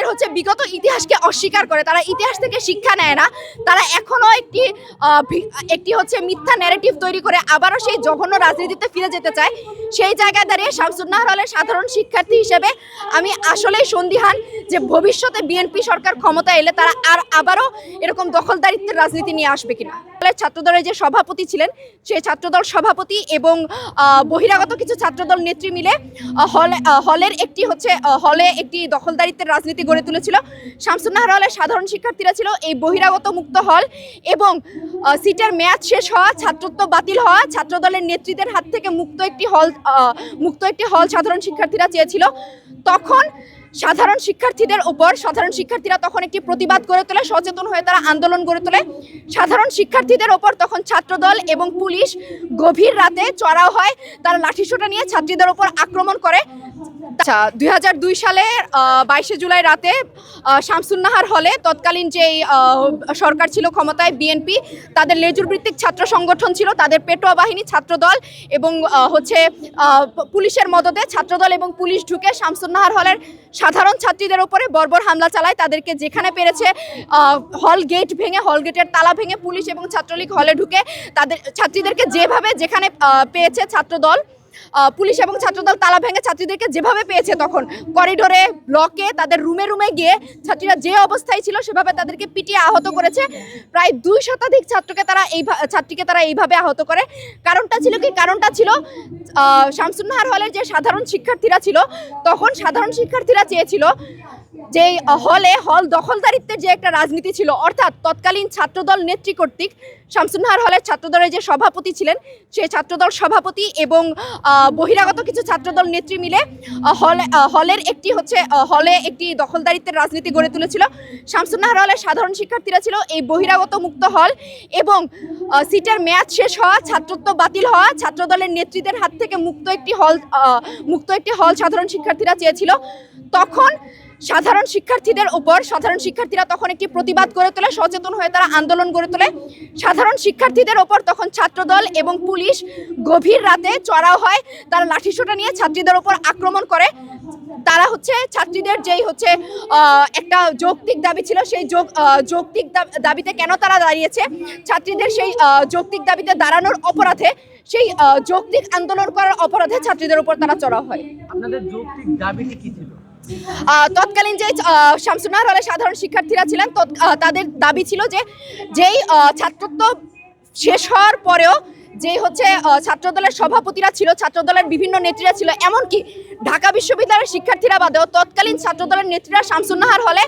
তাদের হচ্ছে বিগত ইতিহাসকে অস্বীকার করে। তারা ইতিহাস থেকে শিক্ষা নেয় না। তারা এখনও একটি একটি হচ্ছে মিথ্যা ন্যারেটিভ তৈরি করে আবারও সেই জঘন্য রাজনীতিতে ফিরে যেতে চায়। সেই জায়গায় দাঁড়িয়ে শামসুন্নাহর হলের সাধারণ শিক্ষার্থী হিসেবে আমি আসলেই সন্দিহান যে ভবিষ্যতে বিএনপি সরকার ক্ষমতা এলে তারা আর আবারও এরকম দখলদারিত্বের রাজনীতি নিয়ে আসবে কিনা। ছাত্রদলের যে সভাপতি ছিলেন সেই ছাত্রদল সভাপতি এবং বহিরাগত কিছু ছাত্রদল নেত্রী মিলে হলে হলের একটি হচ্ছে হলে একটি দখলদারিত্বের রাজনীতি গড়ে তুলেছিল। শামসুন্নাহর হলের সাধারণ শিক্ষার্থীরা ছিল এই বহিরাগত মুক্ত হল এবং সিটের মেয়াদ শেষ হওয়া, ছাত্রত্ব বাতিল হওয়া, ছাত্রদলের নেত্রীদের হাত থেকে মুক্ত একটি হল মুক্ত একটি হল সাধারণ শিক্ষার্থীরা চেয়েছিল। তখন সাধারণ শিক্ষার্থীদের ওপর সাধারণ শিক্ষার্থীরা তখন একটি প্রতিবাদ গড়ে তোলে, সচেতন হয়ে তারা আন্দোলন গড়ে তোলে। সাধারণ শিক্ষার্থীদের ওপর তখন ছাত্রদল এবং পুলিশ গভীর রাতে চড়াও হয়। তারা লাঠিসোটা নিয়ে ছাত্রীদের ওপর আক্রমণ করে। আচ্ছা দুই সালের বাইশে জুলাই রাতে শামসুন্নাহার হলে তৎকালীন যেই সরকার ছিল ক্ষমতায়, বিএনপি, তাদের লেজুর ভিত্তিক ছাত্র সংগঠন ছিল, তাদের পেটোয়া বাহিনী, ছাত্রদল এবং হচ্ছে পুলিশের মদতে ছাত্রদল এবং পুলিশ ঢুকে শামসুন্নাহার হলের সাধারণ ছাত্রীদের ওপরে বর্বর হামলা চালায়। তাদেরকে যেখানে পেরেছে হল গেট ভেঙে, হল গেটের তালা ভেঙে পুলিশ এবং ছাত্রলীগ হলে ঢুকে তাদের, ছাত্রীদেরকে যেভাবে যেখানে পেয়েছে ছাত্রদল পুলিশ এবং ছাত্রদল তালা ভেঙে ছাত্রীদেরকে যেভাবে পেয়েছে তখন করিডোরে ব্লকে তাদের রুমে রুমে গিয়ে ছাত্রীরা যে অবস্থায় ছিল সেভাবে তাদেরকে পিটিয়ে আহত করেছে। প্রায় দুই শতাধিক ছাত্রকে তারা এই ছাত্রীকে তারা এইভাবে আহত করে। কারণটা ছিল কি? কারণটা ছিল শামসুন্নাহার হলের যে সাধারণ শিক্ষার্থীরা ছিল, তখন সাধারণ শিক্ষার্থীরা চেয়েছিল যে হলে, হল দখলদারিত্বের যে একটা রাজনীতি ছিল, অর্থাৎ তৎকালীন ছাত্রদল নেত্রী কর্তৃক শামসুন্নাহার হলের ছাত্রদলের যে সভাপতি ছিলেন, সেই ছাত্রদল সভাপতি এবং বহিরাগত কিছু ছাত্রদল নেত্রী মিলে হলে হলের একটি হচ্ছে হলে একটি দখলদারিত্বের রাজনীতি গড়ে তুলেছিল। শামসুন্নাহার হলের সাধারণ শিক্ষার্থীরা ছিল এই বহিরাগত মুক্ত হল এবং সিটের মেয়াদ শেষ হওয়া, ছাত্রত্ব বাতিল হওয়া, ছাত্রদলের নেত্রীদের হাত থেকে মুক্ত একটি হল মুক্ত একটি হল সাধারণ শিক্ষার্থীরা চেয়েছিল। তখন সাধারণ শিক্ষার্থীদের উপর, সাধারণ শিক্ষার্থীরা তখন একটি প্রতিবাদ গড়ে তোলে, সচেতন হয়ে তারা আন্দোলন গড়ে তোলে। সাধারণ শিক্ষার্থীদের ওপর তখন ছাত্রদল এবং পুলিশ গভীর রাতে চড়াও হয়, তারা লাঠিসোঁটা নিয়ে ছাত্রীদের ওপর আক্রমণ করে। তারা হচ্ছে ছাত্রীদের যেই হচ্ছে একটা যৌক্তিক দাবি ছিল, সেই যোগ যৌক্তিক দাবিতে কেন তারা দাঁড়িয়েছে? ছাত্রীদের সেই যৌক্তিক দাবিতে দাঁড়ানোর অপরাধে, সেই যৌক্তিক আন্দোলন করার অপরাধে ছাত্রীদের উপর তারা চড়াও হয়। আপনাদের যৌক্তিক দাবিটি কি ছিল? তৎকালীন যে শামসুনার হলে সাধারণ শিক্ষার্থীরা ছিলেন তাদের দাবি ছিল যে, যেই ছাত্রত্ব শেষ হওয়ার পরেও যে হচ্ছে ছাত্রদলের সভাপতিরা ছিল, ছাত্রদলের বিভিন্ন নেত্রীরা ছিল, এমনকি ঢাকা বিশ্ববিদ্যালয়ের শিক্ষার্থীরা বাদেও তৎকালীন ছাত্রদলের নেত্রীরা শামসুন্নাহার হলে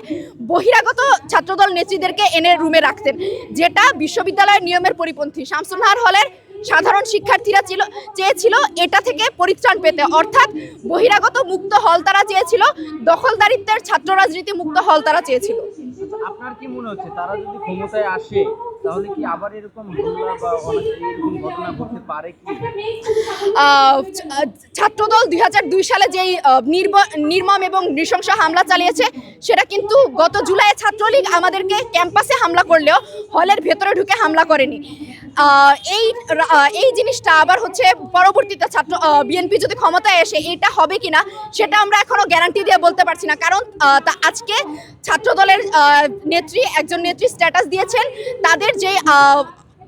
বহিরাগত ছাত্রদল নেত্রীদেরকে এনে রুমে রাখতেন, যেটা বিশ্ববিদ্যালয়ের নিয়মের পরিপন্থী। শামসুন্নাহার হলের সাধারণ শিক্ষার্থীরা ছিল, চেয়েছিল এটা থেকে পরিত্রাণ পেতে। অর্থাৎ বহিরাগত মুক্ত হল তারা চেয়েছিল, দখলদারিত্বের ছাত্র রাজনীতি মুক্ত হল তারা চেয়েছিল। আপনার কি মনে হচ্ছে? তারা যদি ক্ষমতায় আসে তাহলে কি আবার এরকম ছাত্রদল দুই হাজার দুই সালে যেই নির্মম এবং নৃশংস হামলা চালিয়েছে, সেটা কিন্তু গত জুলাইয়ে ছাত্রলীগ আমাদেরকে ক্যাম্পাসে হামলা করলেও হলের ভেতরে ঢুকে হামলা করেনি। এই এই জিনিসটা আবার হচ্ছে পরবর্তীতে ছাত্র বিএনপি যদি ক্ষমতায় এসে এটা হবে কিনা, সেটা আমরা এখনও গ্যারান্টি দিয়ে বলতে পারছি না। কারণ আজকে ছাত্রদলের নেত্রী, একজন নেত্রী স্ট্যাটাস দিয়েছেন, তাদের যে আহ,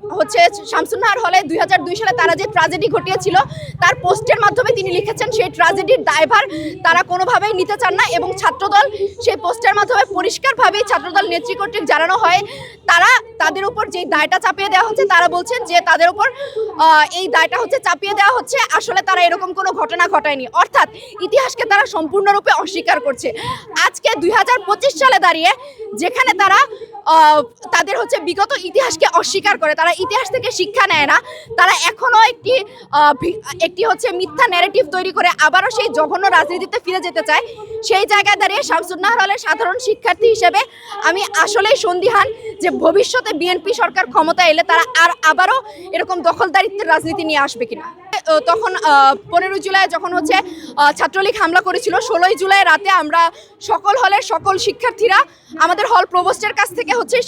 হচ্ছে শামসুন্নাহার হলে দুই সালে তারা যে ট্রাজেডি ঘটিয়েছিল তার পোস্টের মাধ্যমে তিনি লিখেছেন সেই ট্রাজেডির দায়ভার তারা কোনোভাবেই নিতে চান না এবং ছাত্রদল সেই পোস্টের মাধ্যমে পরিষ্কারভাবেই ছাত্রদল নেত্রী কর্তৃক জানানো হয়। তারা তাদের উপর যে দায়টা চাপিয়ে দেওয়া হচ্ছে তারা বলছেন যে তাদের উপর এই দায়টা হচ্ছে চাপিয়ে দেওয়া হচ্ছে আসলে তারা এরকম কোনো ঘটনা ঘটায়নি। অর্থাৎ ইতিহাসকে তারা সম্পূর্ণরূপে অস্বীকার করছে। আজকে দুই হাজার পঁচিশ সালে দাঁড়িয়ে যেখানে তারা তাদের হচ্ছে বিগত ইতিহাসকে অস্বীকার করে। তারা ইতিহাস থেকে শিক্ষা নেয় না। তারা এখনও একটি একটি হচ্ছে মিথ্যা ন্যারেটিভ তৈরি করে আবারও সেই জঘন্য রাজনীতিতে ফিরে যেতে চায়। সেই জায়গায় দাঁড়িয়ে শামসুন্নাহর হলের সাধারণ শিক্ষার্থী হিসেবে আমি আসলেই সন্দিহান যে ভবিষ্যতে বিএনপি সরকার ক্ষমতা এলে তারা আর আবারও এরকম দখলদারিত্বের রাজনীতি নিয়ে আসবে কিনা। তখন পনেরো জুলাই যখন হচ্ছে ছাত্রলীগ হামলা করেছিল, ষোলোই জুলাই রাতে আমরা সকল হলের সকল শিক্ষার্থীরা আমাদের হল প্রবোস্টের কাছ থেকে হচ্ছে